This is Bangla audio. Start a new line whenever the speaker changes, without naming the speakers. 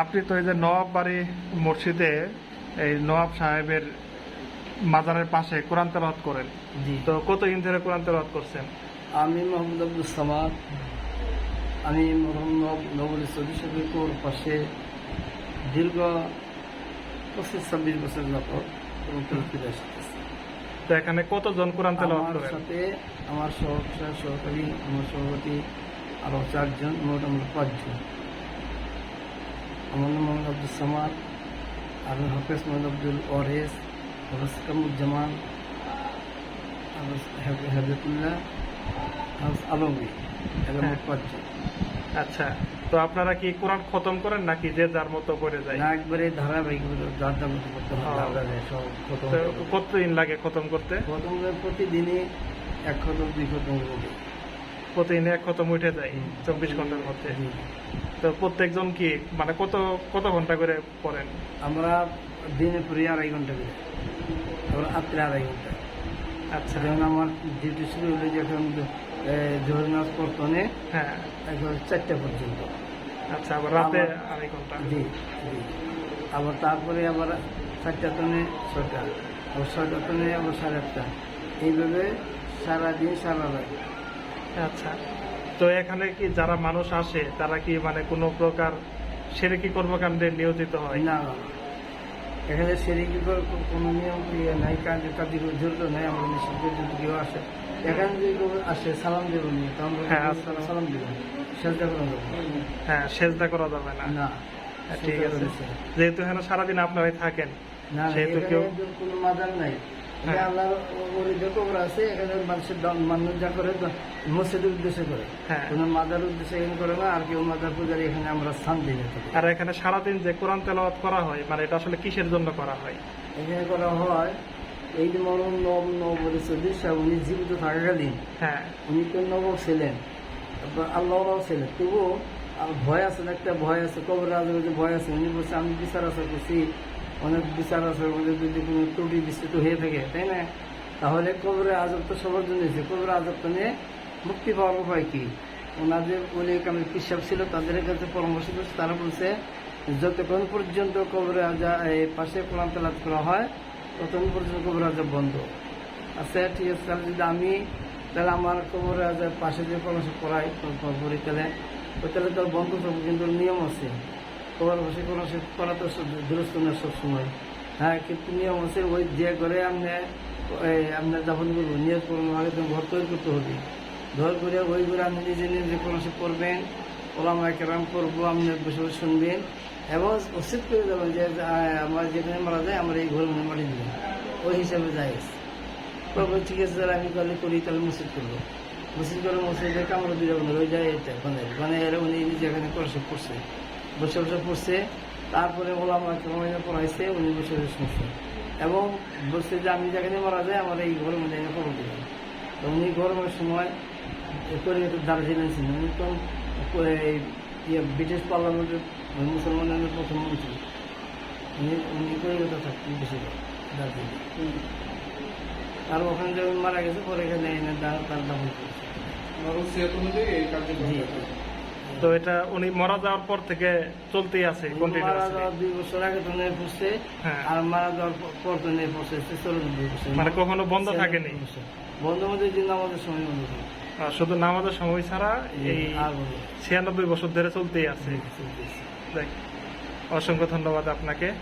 আপনি তো এই যে নবাব বাড়ি মসজিদে এই নবাব সাহেবের মাজারের পাশে কোরআন তেলাওয়াত করেন।
জি।
তো কতদিন ধরে কোরআন তেলাওয়াত করছেন?
আমি মোহাম্মদ আব্দুল সামাদ। আমি মোহাম্মদ নবুল সৌদি শফিকুর পাশে দীর্ঘ পঁচিশ ছাব্বিশ বছর যাবত আসতেছি।
তো এখানে কতজন কোরআন তেলাওয়াত করেন?
সাথে আমার সহকার সহকারী আমার সভাপতি আরও চারজন মোট আমরা পাঁচজন। আমার নাম মোহাম্মদ আব্দুল সামাদ আর হাফেজ মোহাম্মদ আব্দুল ওয়ারেস হাফেজ কামুজ্জামান হাফেজ হেবতুল্লাহ হাফেজ আলমগীর এরা মোট পাঁচজন।
আচ্ছা তো আপনারা কি কোরআন খতম করেন নাকি যে যার মতো করে যায়?
না একবারে ধারাবাহিক যার যার মতো করতে হয়
হ্যাঁ।
হয়।
কতদিন লাগে খতম করতে?
খতম প্রতিদিনই এক খতম দুই খতম
প্রতিদিনে এক খতম উঠে যায় চব্বিশ ঘণ্টার মধ্যে। তো প্রত্যেকজন কি মানে কত কত ঘণ্টা করে পড়েন?
আমরা দিনে পড়ি আড়াই ঘণ্টা করে। আবার রাত্রে আড়াই ঘণ্টা।
আচ্ছা।
যেমন আমার ডিউটি শুরু হলে যখন জোহর নাচ পর্তনে
হ্যাঁ।
চারটা পর্যন্ত।
আচ্ছা আবার রাতে আড়াই ঘণ্টা।
জি জি। আবার তারপরে আবার চারটা তনে ছটা আবার ছয়টা তনে আবার সাড়ে আটটা। এইভাবে সারাদিন সারা রাত।
আচ্ছা। তো এখানে কি যারা মানুষ আসে তারা কি মানে কোনো প্রকার সেরেকি কর্মকাণ্ডে নিয়োজিত হয়?
না। এখানে সেরিকি কোনো নিয়ম ইয়ে নাই কাজে কাজে জড়িত নাই আমরা নিশ্চিত যদি কেউ আসে। এখানে যদি কেউ আসে সালাম দেবো নি।
হ্যাঁ।
সালাম দিব সেজদা করা যাবে
হ্যাঁ সেজদা করা যাবে না।
না
হ্যাঁ, ঠিক আছে। যেহেতু এখানে সারাদিন আপনারাই থাকেন
না
সেহেতু কেউ
কোনো মাদার নাই।
হ্যাঁ।
কবর আছে এখানে মানুষের মানুষ যা করে মসজিদের উদ্দেশ্যে করে।
হ্যাঁ।
কোনো মাদার উদ্দেশ্যে এখানে করে না আর কেউ মাদার পূজারি এখানে আমরা স্থান দিই
আর এখানে সারাদিন যে কোরআন তেলাওয়াত করা হয় মানে এটা আসলে কিসের জন্য করা হয়?
এখানে করা হয় এই যে নব নব চল্লিশ উনি জীবিত থাকাকালীন
হ্যাঁ।
উনি তো নবক ছিলেন আল্লাহরাও ছিলেন। তবুও আর ভয় আছে একটা ভয় আছে কবর আজকে ভয় আছে। উনি বলছে আমি বিচার আচার করছি অনেক বিচার আচার মধ্যে যদি কোনো ত্রুটি বিস্তৃত হয়ে থাকে, তাই না? তাহলে কবরে আজব তো সবার জন্য হয়েছে কবরে আজব তো নিয়ে মুক্তি পাওয়ার উপায় কি? ওনাদের বলে আমি পিসাব ছিল, তাদের কাছে পরামর্শ করছে তারা বলছে, যতক্ষণ পর্যন্ত কবরে আজা এই পাশে কোরআন তালাত করা হয়, ততক্ষণ পর্যন্ত কবরে আজব বন্ধ। আচ্ছা ঠিক আছে, তাহলে যদি আমি, তাহলে আমার কবরে আজ পাশে যে পরামর্শ করাই তো তাহলে তো বন্ধ থাকব, কিন্তু নিয়ম আছে। কবর বসে কোনো সে করা তো দুরস্ত না সবসময়। হ্যাঁ কিন্তু নিয়ম আছে ওই যে ঘরে আপনি আপনার যখন করব নিয়োগ করব আগে তো ঘর তৈরি করতে হবে। ঘর করে ওই ঘরে আপনি নিজে নিজে কোনো সে করবেন, ওলামা কেরাম করব আপনি বসে বসে শুনবেন। এবং উচিত করে দেবেন যে আমার যেখানে মারা যায়, আমার এই ঘর মনে মারি দিবেন। ওই হিসাবে যায় করব ঠিক আছে, তাহলে আমি তাহলে করি, তাহলে মসজিদ করব। মসজিদ করে মসজিদে কামড় যাব ওই যায়, এটা মানে মানে এরা উনি নিজে এখানে করছে। পড়ছে বসে বসে পড়ছে তারপরে ওলামা কেমন পড়াইছে উনি বসে বসে শুনছে। এবং বলছে যে আমি যেখানে মারা যায় আমার এই ঘরের মধ্যে খবর দিবেন। তো উনি গরমের সময় করে দার্জিলিং ছিলেন উনি তো এই ইয়ে ব্রিটিশ পার্লামেন্টের মুসলমানের প্রথম মন্ত্রী। উনি উনি কলকাতা থাকতেন বেশিরভাগ দার্জিলিং। আর ওখানে যখন মারা গেছে পরে এখানে এনে তার দাফন করেছে।
তো এটা উনি মারা যাওয়ার পর থেকে চলতেই আছে
উনি মারা যাওয়ার দুই বছর আগে তো নিয়ে পড়ছে
হ্যাঁ।
আর মারা যাওয়ার পর- তো পড়ছে বছর।
মানে কখনো বন্ধ থাকেনি?
বন্ধ মধ্যে দিন আমাদের সময় বন্ধ থাকে।
শুধু নামাজের সময় ছাড়া এই ছিয়ানব্বই বছর ধরে চলতেই আছে। দেখ, অসংখ্য ধন্যবাদ আপনাকে।